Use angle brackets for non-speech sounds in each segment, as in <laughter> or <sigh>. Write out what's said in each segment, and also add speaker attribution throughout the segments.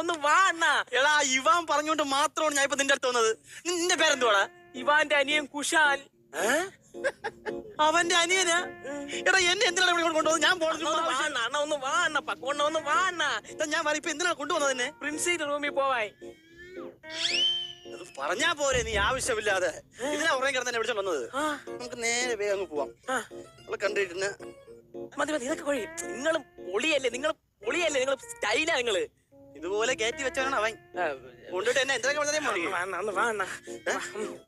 Speaker 1: ഒന്ന് വാ അണ്ണാ.
Speaker 2: എടാ ഇവാൻ പറഞ്ഞുകൊണ്ട് മാത്രമാണ് ഞാൻ ഇപ്പൊ നിന്റെ അടുത്ത് വന്നത്. നിന്റെ പേരെന്തുവാടാ?
Speaker 1: ഇവാന്റെ അനിയൻ കുഷാൽ
Speaker 2: അവന്റെ അനിയനാ? എടാ എന്നെ എന്തിനാണ് ഇവിടെ കൊണ്ടുവന്നത് ഞാൻ
Speaker 1: അണ്ണ ഒന്ന് വാ അണ്ണാ, പക്കോണ്ണ ഒന്ന് വാ അണ്ണ.
Speaker 2: ഞാൻ പറയും ഇപ്പൊ എന്തിനാ കൊണ്ടുവന്നത് എന്നെ
Speaker 1: പ്രിൻസിന്റെ റൂമിൽ പോവായി
Speaker 2: പറഞ്ഞാ പോരെ നീ ആവശ്യമില്ലാതെ. ഇതിനാ ഉറങ്ങി കിടന്നെ വിളിച്ചോണ്ട് വന്നത്. നമുക്ക് നേരെ വേഗം അങ്ങ് പോവാം.
Speaker 1: നമ്മൾ
Speaker 2: നമ്മളെ കണ്ടിട്ട്
Speaker 1: മതി മതി. ഇതൊക്കെ കൊഴി. നിങ്ങളും പൊളിയല്ലേ? നിങ്ങൾ പൊളിയല്ലേ? നിങ്ങൾ സ്റ്റൈലാ നിങ്ങൾ.
Speaker 2: ഇതുപോലെ കയറ്റി വെച്ചവനാണ് അവൻ. കൊണ്ടിട്ട് എന്നെ എന്തൊക്കെ വളരെ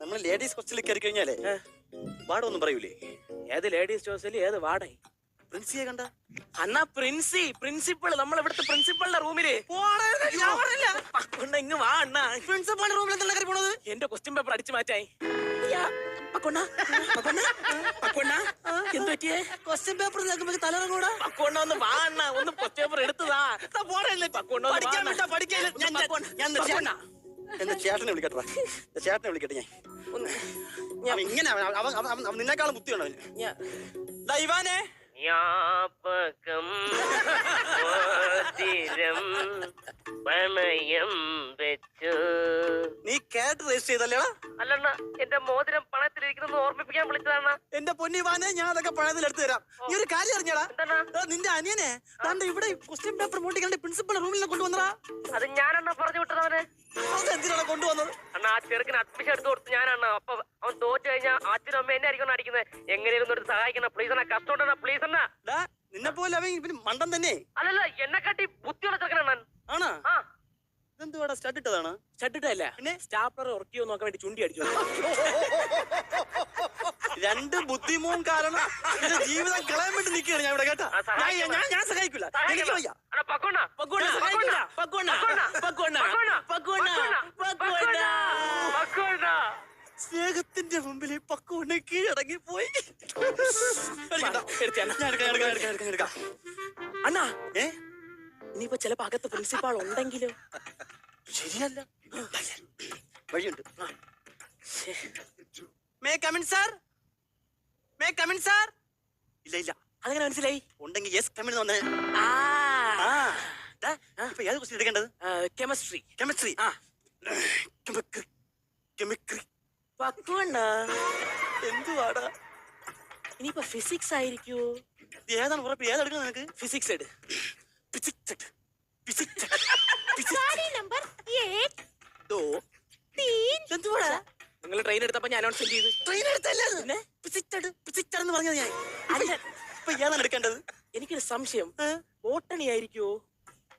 Speaker 2: നമ്മൾ ലേഡീസ് ഹോസ്റ്റലിൽ കയറി കഴിഞ്ഞാലേ വാടൊന്നും പറയൂലേ?
Speaker 1: ഏത് ലേഡീസ് ഹോസ്റ്റലിൽ ഏത് വാടായി
Speaker 2: പ്രിൻസിയെ കണ്ട?
Speaker 1: അന്നാ പ്രിൻസി പ്രിൻസിപ്പൾ നമ്മൾ ഇവിടുത്തെ പ്രിൻസിപ്പളിന്റെ റൂമിൽ? ഇങ്ങ് വാ അണ്ണാ.
Speaker 2: പ്രിൻസിപ്പളിന്റെ റൂമിൽ എന്താണ് പോണത്?
Speaker 1: എന്റെ ക്വസ്റ്റ്യൻ പേപ്പർ അടിച്ചു മാറ്റായി. പക്കോണ്ണ പക്കോണ്ണ പക്കോണ്ണ എന്ത് പറ്റിയേ?
Speaker 2: ക്വസ്റ്റ്യൻ പേപ്പർ നോക്കുമ്പോ തലറങ്ങൂടാ
Speaker 1: പക്കോണ്ണ ഒന്ന് വാ അണ്ണ ഒന്ന് ക്വസ്റ്റ്യൻ പേപ്പർ എടുത്തതാ.
Speaker 2: പോടല്ലേ
Speaker 1: വാ
Speaker 2: പഠിക്കാൻ. വിട്ടാ പഠിക്കാൻ. ഞാൻ ഞാൻ എന്റെ ചേട്ടനെ വിളിക്കട്ടെ ചേട്ടനെ വിളിക്കട്ടെ ഞാൻ. ഇങ്ങനെ അവൻ നിന്നെക്കാളും ബുദ്ധിയുണ്ട് അവന്
Speaker 1: ഞാൻ-
Speaker 2: ദാ ഇവാനെ.
Speaker 3: ജ്ഞാപകം മോതിരം പണയം വെച്ചു.
Speaker 2: നീ കേട്ട് രജിസ്റ്റർ ചെയ്തല്ലേടാ
Speaker 3: അല്ലണ്ണ എന്റെ മോതിരം പണയത്തിലിരിക്കുന്നു ഓർമ്മിപ്പിക്കാൻ വിളിച്ചതാണ്.
Speaker 2: എന്റെ പൊന്നിവാനെ ഞാൻ അതൊക്കെ പഴയതിൽ എടുത്തു തരാം. നീ ഒരു കാര്യം അറിഞ്ഞടാ.
Speaker 3: എന്താണ്?
Speaker 2: നിന്റെ അനിയനെ താണ്ട് ഇവിടെ ക്വസ്റ്റ്യൻ പേപ്പർ മൂട്ടിക്കണ്ട് പ്രിൻസിപ്പൾ റൂമിൽ കൊണ്ടുവന്നടാ
Speaker 3: അത് ഞാനെന്നാ പറഞ്ഞു വിട്ടതവന്
Speaker 2: എന്തിനാണ് കൊണ്ടുവന്നത്?
Speaker 3: അണ്ണ ആ ചെറുക്കിന് അഡ്മിഷൻ എടുത്ത് കൊടുത്ത് ഞാനണ്ണ അപ്പൊ അവൻ തോറ്റു കഴിഞ്ഞാൽ അച്ഛനും അമ്മ എന്നെ ആയിരിക്കും അടിക്കുന്നത് എങ്ങനെയായിരുന്നു ഒരു സഹായിക്കണം. പ്ലീസ് അണ്ണാ കഷ്ടമുണ്ടെണ്ണ പ്ലീസ് അണ്ണ.
Speaker 2: നിന്നെ പോലെ അവൻ പിന്നെ മണ്ടൻ തന്നെ.
Speaker 3: അല്ലല്ല എന്നെ കാട്ടി ബുദ്ധിയുള്ള ചെറുക്കനണ്ണൻ
Speaker 2: ആണാ? ഇതെന്തുവാടാ സ്റ്റാർട്ട് ഇട്ടതാണ്?
Speaker 1: ചട്ടിട്ടല്ല
Speaker 2: പിന്നെ?
Speaker 1: സ്റ്റാപ്ലർ ഉറക്കിയോ നോക്കാൻ വേണ്ടി ചുണ്ടി അടിച്ചു <laughs>
Speaker 2: രണ്ട് ബുദ്ധിമോൻ കാരണം ഇത് ജീവിതം കളയാൻ വേണ്ടി നിൽക്കുകയാണ് ഞാൻ ഇവിടെ കേട്ടാ? ഞാൻ- ഞാൻ സഹായിക്കില്ല. എനിക്ക് വയ്യ.
Speaker 3: പക്കോണ്ണ.
Speaker 1: പക്കോണ്ണ
Speaker 3: പക്കോണ്ണ.
Speaker 1: പക്കോണ്ണ. പക്കോണ്ണ.
Speaker 2: എടുക്കാം, ഇറങ്ങിപ്പോയി
Speaker 1: അണ്ണാ
Speaker 2: ഏ?
Speaker 1: ഇനിയിപ്പോ ചിലപ്പോ അകത്ത് പ്രിൻസിപ്പാൾ ഉണ്ടെങ്കിലോ?
Speaker 2: ശരിയല്ല. വഴിയുണ്ട്. May come in sir may come in sir ഇല്ല ഇല്ല.
Speaker 1: അതെങ്ങനെ മനസ്സിലായി?
Speaker 2: ഉണ്ടെങ്കിൽ യെസ് കമിൻ വന്നേ.
Speaker 1: ആ.
Speaker 2: ഏത് ക്വസ്റ്റ്യൻ എടുക്കേണ്ടത്?
Speaker 1: കെമിസ്ട്രി
Speaker 2: കെമിസ്ട്രി
Speaker 1: ആ.
Speaker 2: കെമിക്രി എന്തുവാടാ?
Speaker 1: ഫിസിക്സ്
Speaker 2: ഏതാണ് നിനക്ക്?
Speaker 1: ഫിസിക്സ്
Speaker 2: നമ്പർ
Speaker 1: നിങ്ങൾ ട്രെയിൻ എടുത്തപ്പോ ഞാൻ അനൗൺസ് ചെയ്തു?
Speaker 2: ട്രെയിൻ എടുത്തല്ലേ പറഞ്ഞത് ഞാൻ. ഏതാണ് എടുക്കേണ്ടത്?
Speaker 1: എനിക്കൊരു സംശയം. ബോട്ടണി ആയിരിക്കുമോ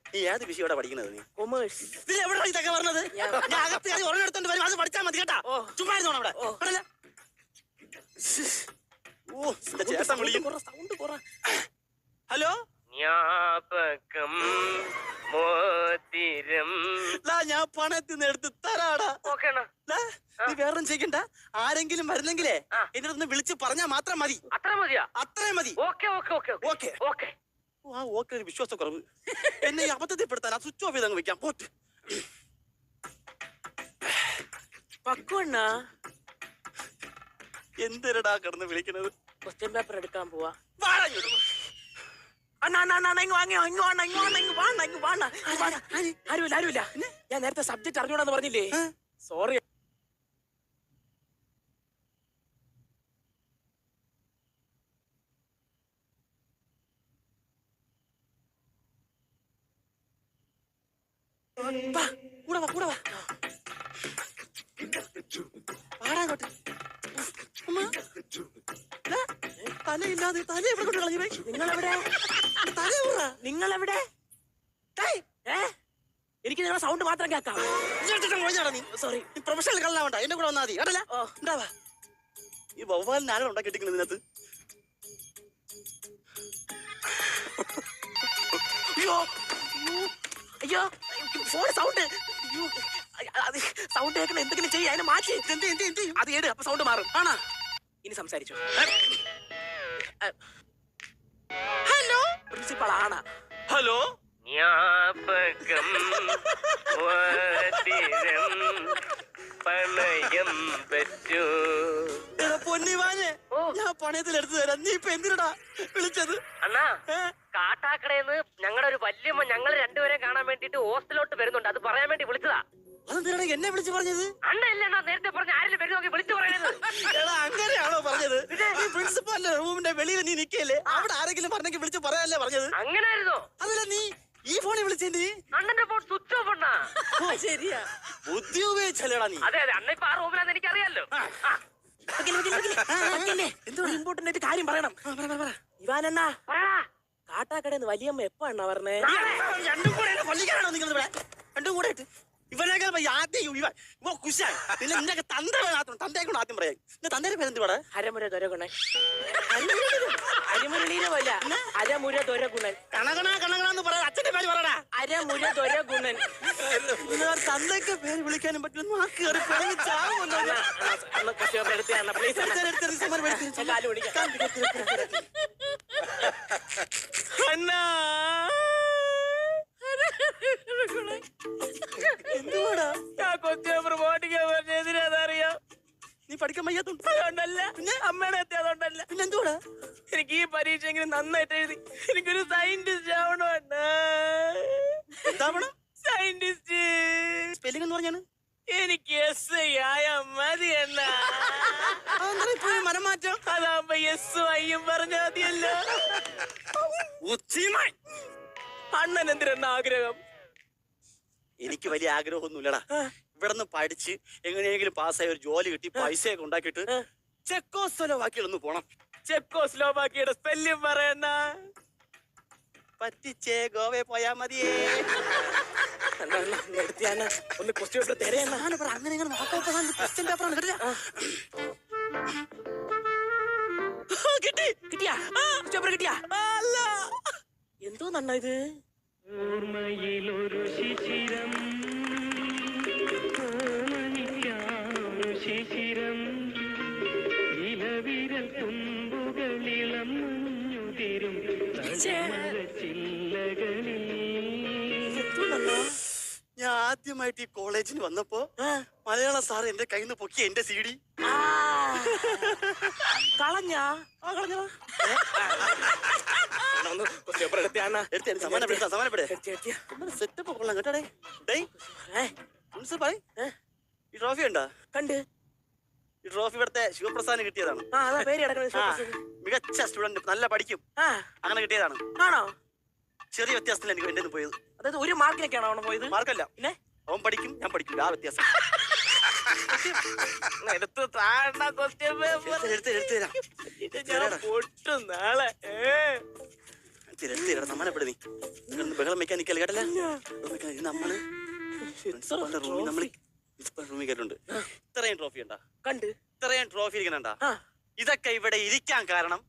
Speaker 2: നീ ഏത് വിഷയോടെ പഠിക്കുന്നത് നീ?
Speaker 1: കൊമേഴ്സ്
Speaker 2: ഇതിൽ എവിടെ ഇതൊക്കെ പറഞ്ഞത്? ഞാൻ അകത്ത് കയറി ഉറങ്ങെടുത്തോണ്ട് വരും. അത് പഠിച്ചാൽ മതി കേട്ടാ. ചുമ്മാ ഇരുന്നോ അവിടെ.
Speaker 1: ഓ.
Speaker 2: ഓ എന്റെ ചേട്ടൻ വിളിക്കും.
Speaker 1: സൗണ്ട് കുറ.
Speaker 2: ഹലോ?
Speaker 3: ജ്ഞാപകം മോതിരം.
Speaker 2: ലാ ഞാൻ പണത്തിൽ നിന്ന് എടുത്ത് തരാടാ.
Speaker 3: ഓക്കെ അണ്ണ
Speaker 2: ലാ, നീ വേറൊന്നും ചെയ്യണ്ട. ആരെങ്കിലും വരുന്നെങ്കിലേ
Speaker 3: ആ.
Speaker 2: എന്റെ അടുത്ത് വിളിച്ച് പറഞ്ഞാൽ മാത്രം മതി.
Speaker 3: അത്ര മതിയാ?
Speaker 2: അത്രയും മതി.
Speaker 3: Okay okay okay.
Speaker 2: Okay.
Speaker 3: Okay.
Speaker 2: ആ ഓക്കെ ഒരു വിശ്വാസക്കുറവ് എന്നെ ഈ അബദ്ധത്തിൽപ്പെടുത്താൻ ആ സ്വിച്ച് ഓഫ് വെക്കാം. പോട്ട്.
Speaker 1: പക്കുവണ്ണ
Speaker 2: എന്തിനടാ കിടന്ന് വിളിക്കണത്?
Speaker 1: ക്വസ്റ്റ്യൻ പേപ്പർ എടുക്കാൻ പോവാ. ഞാൻ നേരത്തെ സബ്ജക്ട് അറിഞ്ഞൂടാന്ന് പറഞ്ഞില്ലേ? സോറി
Speaker 2: വാ, കൂടെ വാ കൂടെ വാ. വാടാ ഇങ്ങോട്ട് ഉമ്മ. ദാ, തലയില്ലാതെ തല എവിടെ കൊണ്ട് കളഞ്ഞു
Speaker 1: നിങ്ങളെവിടെ?
Speaker 2: തല എവിടാ?
Speaker 1: നിങ്ങളെവിടെ?
Speaker 2: ടേയ്,
Speaker 1: എനിക്ക് നിങ്ങളെ സൗണ്ട് മാത്രം കേൾക്കാം.
Speaker 2: നീ.
Speaker 1: സോറി
Speaker 2: നീ പ്രൊഫഷണൽ കള്ളാവണ്ട എന്റെ കൂടെ വന്നാ മതി. കേട്ടല്ല? ഉണ്ടാവാ ഈ വവ്വാലിന് ആരാണ് ഉണ്ടാക്കി ഇട്ടിരിക്കുന്നത് ഇതിനകത്ത്?
Speaker 1: അയ്യോ. അയ്യോ. ഫോൺ സൗണ്ട് സൗണ്ട് കേൾക്കണം എന്തെങ്കിലും ചെയ്യ അതിനെ മാറ്റി.
Speaker 2: എന്ത് എന്ത് എന്ത്
Speaker 1: അത് ഏട് അപ്പൊ സൗണ്ട് മാറും. ആണാ? ഇനി സംസാരിച്ചു. ഹലോ? പ്രിൻസിപ്പൾ ആണാ.
Speaker 2: ഹലോ?
Speaker 3: ജ്ഞാപകം പണയം
Speaker 2: എടാ പൊന്നിവാനെ. ഞാൻ പണയത്തിൽ എടുത്തു തരാം. നീ ഇപ്പൊ എന്തിനടാ വിളിച്ചത്?
Speaker 3: അണ്ണാ? കാട്ടാക്കടയെന്ന് ഞങ്ങളുടെ ഒരു വല്യമ്മ ഞങ്ങൾ കിട്ടിയിട്ട് ഹോസ്റ്റലിലോട്ട് വരുന്നുണ്ട്. അത് പറയാൻ വേണ്ടി വിളിച്ചതാ.
Speaker 2: അതെന്തിനാണ് എന്നെ വിളിച്ചു പറഞ്ഞത്?
Speaker 3: അണ്ണല്ലേ എന്നാ നേരത്തെ പറഞ്ഞ? ആരെങ്കിലും വരും നോക്കി വിളിച്ചു പറയുന്നത്
Speaker 2: എടാ അങ്ങനെയാണോ പറഞ്ഞത്? ഈ പ്രിൻസിപ്പലിന്റെ റൂമിന്റെ വെളിയിൽ നീ നിക്കല്ലേ? അവിടെ ആരെങ്കിലും പറഞ്ഞെങ്കിൽ വിളിച്ചു പറയാനല്ലേ പറഞ്ഞത്?
Speaker 3: അങ്ങനായിരുന്നോ?
Speaker 2: അതല്ല നീ ഈ ഫോണിൽ വിളിച്ചേ നീ
Speaker 3: അണ്ണന്റെ ഫോൺ സ്വിച്ച് ഓഫ് അണ്ണാ.
Speaker 1: ശരിയാ.
Speaker 2: ബുദ്ധി ഉപയോഗിച്ചല്ലേടാ നീ.
Speaker 3: അതെ അതെ. അണ്ണ ഇപ്പൊ ആ റൂമിലാന്ന് എനിക്കറിയാലോ.
Speaker 1: ഇമ്പോർട്ടന്റ് ആയിട്ട് കാര്യം പറയണം. ഇവാനണ്ണ.
Speaker 3: പറയടാ.
Speaker 1: കാട്ടാക്കടന്ന് വലിയമ്മ എപ്പോ അണ്ണ പറഞ്ഞേ
Speaker 2: രണ്ടും കൂടെ എന്നെ കൊല്ലിക്കാനാണോ നിങ്ങൾ ഇവിടെ? രണ്ടും കൂടെ ആയിട്ട് ആദ്യം ഇവൻ ഇവ കുശാൻ പിന്നെ നിന്റെ തന്റെ പേരാത്തും തന്റെ കൊണ്ട് ആദ്യം പറയാം. തന്റെ പേരെന്ത് ഇവിടെ?
Speaker 1: അരമുര അരിമുരളീനെ അരമുര ദൊര ഗുണൻ
Speaker 2: കണകണ കണകണെന്ന് പറയാ അച്ഛന്റെ പേര് പറയടാ
Speaker 1: അരമുര ദൊരഗുണൻ
Speaker 2: തന്തൊക്കെ പേര് വിളിക്കാനും പറ്റും നാക്ക് കയറി പിണങ്ങി ചാവുന്നു. ഞാൻ.
Speaker 1: നന്നായിട്ട് എഴുതി. എനിക്കൊരു സയന്റിസ്റ്റ് ആവണം
Speaker 2: എന്താവണം
Speaker 1: സയന്റിസ്റ്റ്
Speaker 2: സ്പെല്ലിംഗ് എന്ന് പറഞ്ഞാണ്?
Speaker 1: എനിക്ക് എസ് ഐ ആയ മതി അണ്ണാ.
Speaker 2: മനമാറ്റം
Speaker 1: അതാവുമ്പോ എസ് ഐയും പറഞ്ഞാ മതിയല്ലോ. അണ്ണൻ എന്തിനാ ആഗ്രഹം?
Speaker 2: എനിക്ക് വലിയ ആഗ്രഹമൊന്നുമില്ലടാ. നിന്ന് പഠിച്ച് എങ്ങനെയെങ്കിലും പാസ്സായി ഒരു ജോലി കിട്ടി പൈസയൊക്കെ ഉണ്ടാക്കിയിട്ട്
Speaker 1: ആ.
Speaker 2: ചെക്കോസ്ലോവാക്കിയൊന്ന് പോണം.
Speaker 1: ചെക്കോ സ്പെല്ലും പറയുന്ന?
Speaker 2: പറ്റിച്ചേ ഗോവേ പോയാ മതിയേ.
Speaker 1: ഒന്ന് ക്വസ്റ്റ്യൻ പേപ്പർ
Speaker 2: പറ, അങ്ങനെ ഇങ്ങനെ ക്വസ്റ്റ്യൻ പേപ്പറാണ് കേട്ടില്ല. കിട്ടി.
Speaker 1: കിട്ടിയാ? ക്വസ്റ്റ്യൻ പേപ്പർ കിട്ടിയാ? അല്ല. എന്തോ നന്ന ഇത്.
Speaker 4: ഓർമ്മയിലൊരു ശിശിരം ശിശിരം.
Speaker 2: ആദ്യമായിട്ട് ഈ കോളേജിൽ വന്നപ്പോ മലയാള സാർ എന്റെ കയ്യിൽ നിന്ന് പൊക്കി എന്റെ സി ഡി.
Speaker 1: കളഞ്ഞാ?
Speaker 2: സെറ്റപ്പ് കൊള്ളാം ഈ ട്രോഫി ഉണ്ടോ
Speaker 1: കണ്ട്.
Speaker 2: ഈ ട്രോഫി ഇവിടുത്തെ ശിവപ്രസാദിന് കിട്ടിയതാണ്. മികച്ച സ്റ്റുഡന്റ് നല്ല പഠിക്കും. അങ്ങനെ കിട്ടിയതാണ്.
Speaker 1: ആണോ?
Speaker 2: ചെറിയ വ്യത്യാസത്തിൽ എനിക്ക് എന്റെ പോയത്.
Speaker 1: അതായത് ഒരു മാർക്കിനൊക്കെയാണോ പോയത്?
Speaker 2: മാർക്കല്ല
Speaker 1: പിന്നെ?
Speaker 2: അവൻ പഠിക്കും ഞാൻ പഠിക്കില്ല. ആ വ്യത്യാസം.
Speaker 1: എടുത്ത് താഴ ക്വസ്റ്റ്യൻ പേപ്പർ
Speaker 2: എടുത്ത് എടുത്ത് തരാം.
Speaker 1: ഞാൻ പൊട്ടും നാളെ. ഏ.
Speaker 2: എടുത്ത് എടുത്ത് തരാം സമ്മാനപ്പെടു നീ? ബഹളം വെക്കാൻ നിൽക്കല്ല കേട്ടല്ല? നമ്മൾ. റൂമിൽ റൂമിൽ ഇത്രയും ട്രോഫി ഉണ്ടാ?
Speaker 1: കണ്ട്.
Speaker 2: ഇത്രയും ട്രോഫി ഇരിക്കണണ്ടാ ഇതൊക്കെ ഇവിടെ ഇരിക്കാൻ കാരണം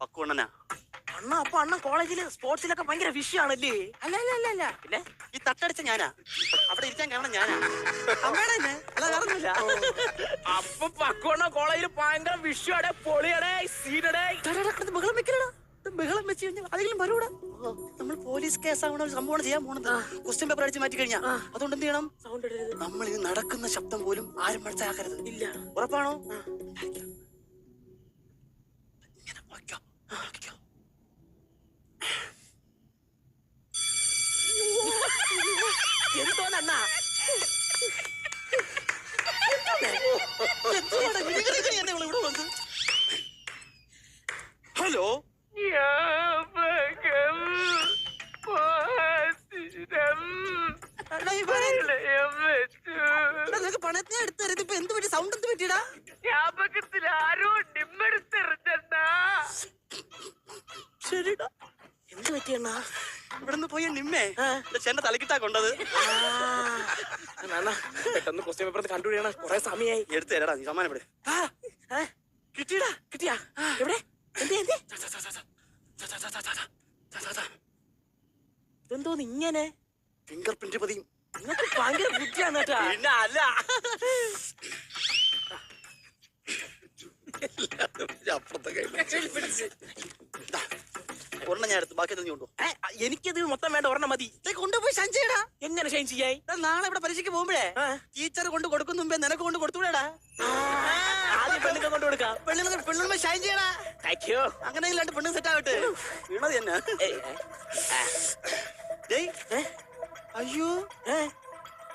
Speaker 2: പക്കുണ്ണനാ
Speaker 1: അണ്ണ അപ്പൊ അണ്ണൻ കോളേജിൽ സ്പോർട്സിലൊക്കെ ഭയങ്കര വിഷയാണല്ലേ അല്ല അല്ല അല്ല അല്ല. പിന്നെ
Speaker 2: ഈ തട്ടടിച്ച ഞാനാ. അവിടെ ഇരിക്കാൻ കാരണം ഞാനാ. അമ്മയുടെ അല്ല
Speaker 1: അപ്പൊ പക്കോണ്ണ കോളേജിൽ ഭയങ്കര വിഷയടെ പൊളിയടെ സീനടെ.
Speaker 2: ബഹളം വെക്കലടാ ബഹളം വെച്ച് കഴിഞ്ഞാൽ അതെങ്കിലും വരൂടാ നമ്മൾ പോലീസ് കേസ് ആവണ ഒരു സംഭവമാണ് ചെയ്യാൻ പോണത് ക്വസ്റ്റ്യൻ പേപ്പർ അടിച്ച് മാറ്റി കഴിഞ്ഞാ അതുകൊണ്ട് എന്ത് ചെയ്യണം
Speaker 1: സൗണ്ട്
Speaker 2: നമ്മൾ ഇത് നടക്കുന്ന ശബ്ദം പോലും ആരും മനസ്സിലാക്കരുത്
Speaker 1: ഇല്ല
Speaker 2: ഉറപ്പാണോ എടാ, നിനക്ക് പണത്തിനെ ഇപ്പൊ എന്ത് പറ്റി? സൗണ്ട് എന്ത് പറ്റിയടാ?
Speaker 3: ജ്ഞാപകത്തിൽ ആരോ ഡിമ്മെടുത്തെറിഞ്ഞണ്ണ
Speaker 2: ശരിടാ.
Speaker 1: എന്ത് പറ്റിയണ്ണ
Speaker 2: ഇവിടുന്ന് പോയ നിമ്മേ. ചേട്ടന്റെ തലക്കിട്ടാ കൊണ്ടത്.
Speaker 1: പെട്ടെന്ന് ക്വസ്റ്റ്യൻ പേപ്പർ കണ്ടുപിടിക്കണം കൊറേ സമയമായി
Speaker 2: എടുത്ത് തരടാ നീ
Speaker 1: സമ്മാനം ഇവിടെ കിട്ടിയടാ? കിട്ടിയാ? എവിടെ? എന്തോന്ന് ഇങ്ങനെ?
Speaker 2: ഫിംഗർ പ്രിന്റ് പതിയും.
Speaker 1: നിങ്ങൾക്ക് ഭയങ്കര ബുദ്ധിയാണ് കേട്ടാ.
Speaker 2: പിന്നെ അല്ല. ദാ, ഒരെണ്ണം ഞാൻ എടുത്തു. ബാക്കി കൊണ്ടു
Speaker 1: എനിക്കത് മൊത്തം വേണ്ട ഒരെണ്ണം മതി.
Speaker 2: കൊണ്ടുപോയി സഞ്ചയടാ
Speaker 1: എങ്ങനെ ഷൈൻ ചെയ്യായി?
Speaker 2: നാളെ ഇവിടെ പരീക്ഷയ്ക്ക് പോകുമ്പോഴേ ടീച്ചർ കൊണ്ട് കൊടുക്കുന്ന മുമ്പേ നിനക്ക് കൊണ്ട് കൊടുത്തൂടാ
Speaker 1: ആദ്യം പെണ്ണുങ്ങൾ കൊണ്ട് കൊടുക്കാം.
Speaker 2: പെണ്ണുങ്ങൾ പെണ്ണുങ്ങൾ ഷൈൻ ചെയ്യടാ.
Speaker 1: താങ്ക്
Speaker 2: അങ്ങനെ രണ്ട് പെണ്ണ് സെറ്റ് ആവട്ടെ. വീണത് തന്നെ അയ്യോ
Speaker 1: ഏ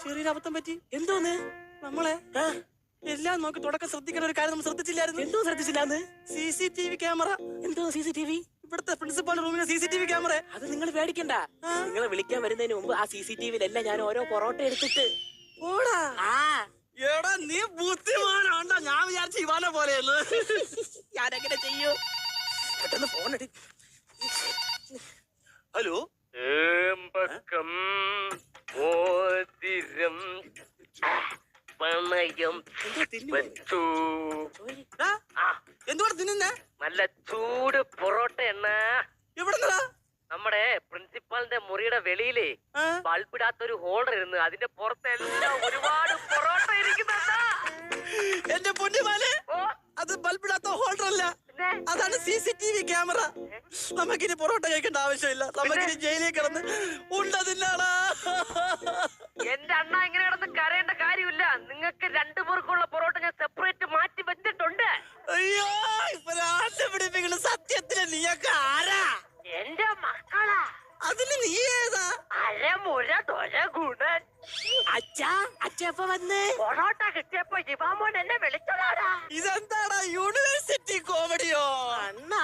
Speaker 2: ചെറിയൊരു അബദ്ധം പറ്റി.
Speaker 1: എന്തോന്ന്?
Speaker 2: നമ്മളെ എല്ലാം നമുക്ക് തുടക്കം ശ്രദ്ധിക്കേണ്ട ഒരു കാര്യം നമ്മൾ ശ്രദ്ധിച്ചില്ലായിരുന്നു.
Speaker 1: എന്തോ ശ്രദ്ധിച്ചില്ലാന്ന്?
Speaker 2: C C T V camera.
Speaker 1: എന്തോ സി സി ടി വി?
Speaker 2: ഇവിടുത്തെ പ്രിൻസിപ്പാളിന്റെ റൂമിലെ C C T V camera.
Speaker 1: അത് നിങ്ങൾ പേടിക്കണ്ട. നിങ്ങളെ വിളിക്കാൻ വരുന്നതിന് മുമ്പ് ആ സി സി ടി വിയിലെല്ലാം ഞാൻ ഓരോ പൊറോട്ട എടുത്തിട്ട്.
Speaker 2: ഓടാ.
Speaker 1: ആ.
Speaker 2: എടാ നീ ബുദ്ധിമാനാണ്ട. ഞാൻ വിചാരിച്ച ഇവാനെ പോലെയെന്ന്
Speaker 1: ഞാനെങ്ങനെ ചെയ്യൂ? പെട്ടെന്ന് ഫോൺ എടു
Speaker 2: ഹലോ
Speaker 3: ഏമ്പക്കം മോതിരം പണയം വെച്ചു.
Speaker 2: എന്തുവാ തിന്നുന്നേ?
Speaker 3: നല്ല ചൂട് പൊറോട്ട എണ്ണ.
Speaker 2: എവിടെ
Speaker 3: നമ്മുടെ പ്രിൻസിപ്പാളിന്റെ മുറിയുടെ വെളിയിലേ ബൾബിടാത്തൊരു ഹോൾഡർ ഇരുന്ന് അതിന്റെ പുറത്തെല്ലാം ഒരുപാട് പൊറോട്ട ഇരിക്കുന്നുണ്ടോ.
Speaker 2: എന്റെ പൊന്നുമാലെ അത് ബൾബിടാത്ത ഹോൾഡർ അല്ല. അതാണ് C C T V camera. നമുക്കിനി പൊറോട്ട കഴിക്കേണ്ട ആവശ്യമില്ല. നമുക്കിനി ജയിലിൽ കിടന്ന് ഉണ്ടതില്ലാടാ
Speaker 3: എന്റെ അണ്ണ ഇങ്ങനെ കിടന്ന് കരയേണ്ട കാര്യമില്ല. നിങ്ങൾക്ക് രണ്ടു പേർക്കുള്ള പൊറോട്ട ഞാൻ സെപ്പറേറ്റ് മാറ്റി വെച്ചിട്ടുണ്ട്.
Speaker 2: അയ്യോ ഇപ്പൊ ആശ പിടിപ്പിക്കുന്ന നീയൊക്കെ ആരാ?
Speaker 3: എന്റെ മക്കളാ.
Speaker 2: അതിന് നീ ഏതാ?
Speaker 3: അരമുര തൊര ഗുണൻ
Speaker 1: അച്ഛാ
Speaker 3: കിട്ടിയപ്പോ എന്നെ വിളിച്ചതാടാ.
Speaker 2: ഇതെന്താടാ യൂണിവേഴ്സിറ്റി കോമഡിയോ അണ്ണാ